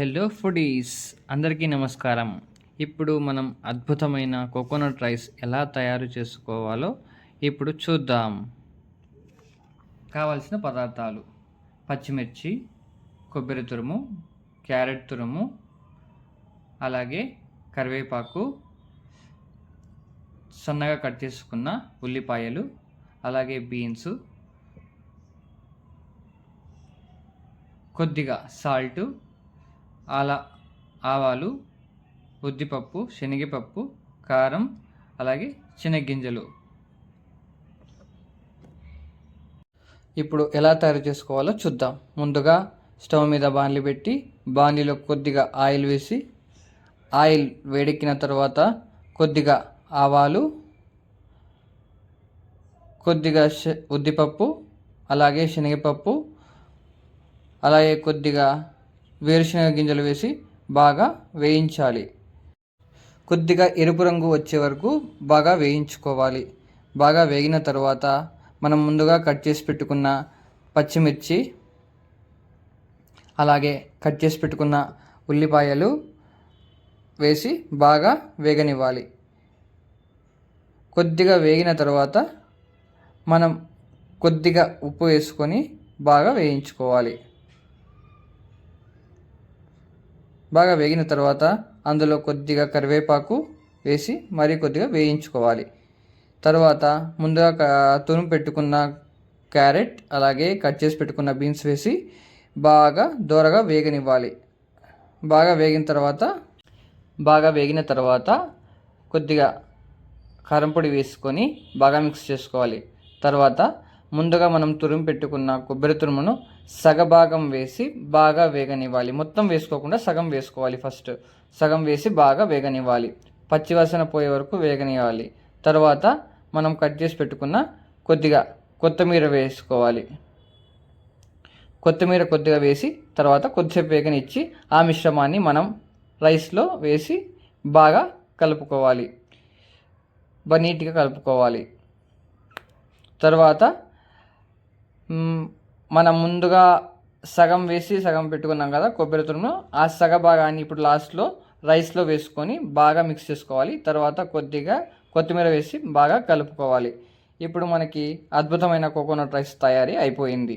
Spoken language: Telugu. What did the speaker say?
హలో ఫుడీస్ అందరికీ నమస్కారం. ఇప్పుడు మనం అద్భుతమైన కోకోనట్ రైస్ ఎలా తయారు చేసుకోవాలో ఇప్పుడు చూద్దాం. కావలసిన పదార్థాలు. పచ్చిమిర్చి కొబ్బరి తురుము క్యారెట్ తురుము అలాగే కరివేపాకు సన్నగా కట్ చేసుకున్న ఉల్లిపాయలు అలాగే బీన్స్ కొద్దిగా సాల్టు అలా ఆవాలు ఉద్దిపప్పు శనగపప్పు కారం అలాగే శనగ్గింజలు. ఇప్పుడు ఎలా తయారు చేసుకోవాలో చూద్దాం. ముందుగా స్టవ్ మీద బాణలి పెట్టి బాణలిలో కొద్దిగా ఆయిల్ వేసి ఆయిల్ వేడెక్కిన తర్వాత కొద్దిగా ఆవాలు కొద్దిగా ఉద్దిపప్పు అలాగే శనగపప్పు అలాగే కొద్దిగా వేరుశనగ గింజలు వేసి బాగా వేయించాలి. కొద్దిగా ఎరుపు రంగు వచ్చే వరకు బాగా వేయించుకోవాలి. బాగా వేగిన తర్వాత మనం ముందుగా కట్ చేసి పెట్టుకున్న పచ్చిమిర్చి అలాగే కట్ చేసి పెట్టుకున్న ఉల్లిపాయలు వేసి బాగా వేగనివ్వాలి. కొద్దిగా వేగిన తర్వాత మనం కొద్దిగా ఉప్పు వేసుకొని బాగా వేయించుకోవాలి. బాగా వేగిన తర్వాత అందులో కొద్దిగా కరివేపాకు వేసి మరీ కొద్దిగా వేయించుకోవాలి. తర్వాత ముందుగా తురుము పెట్టుకున్న క్యారెట్ అలాగే కట్ చేసి పెట్టుకున్న బీన్స్ వేసి బాగా దూరగా వేగనివ్వాలి. బాగా వేగిన తర్వాత బాగా వేగిన తర్వాత కొద్దిగా కారం పొడి వేసుకొని బాగా మిక్స్ చేసుకోవాలి. తర్వాత ముందుగా మనం తురుము పెట్టుకున్న కొబ్బరి తురుమును సగభాగం వేసి బాగా వేగనివ్వాలి. మొత్తం వేసుకోకుండా సగం వేసుకోవాలి ఫస్ట్ సగం వేసి బాగా వేగనివ్వాలి. పచ్చివాసన పోయే వరకు వేగనివ్వాలి. తర్వాత మనం కట్ చేసి పెట్టుకున్న కొద్దిగా కొత్తిమీర వేసుకోవాలి. కొత్తిమీర కొద్దిగా వేసి తర్వాత కొద్దిసేపు వేగనిచ్చి ఆ మిశ్రమాన్ని మనం రైస్లో వేసి బాగా కలుపుకోవాలి. బాగా నీట్గా కలుపుకోవాలి. తర్వాత మనం ముందుగా సగం వేసి సగం పెట్టుకున్నాం కదా కొబ్బరి తురుము ఆ సగ భాగాన్ని ఇప్పుడు లాస్ట్లో రైస్లో వేసుకొని బాగా మిక్స్ చేసుకోవాలి. తర్వాత కొద్దిగా కొత్తిమీర వేసి బాగా కలుపుకోవాలి. ఇప్పుడు మనకి అద్భుతమైన కోకోనట్ రైస్ తయారీ అయిపోయింది.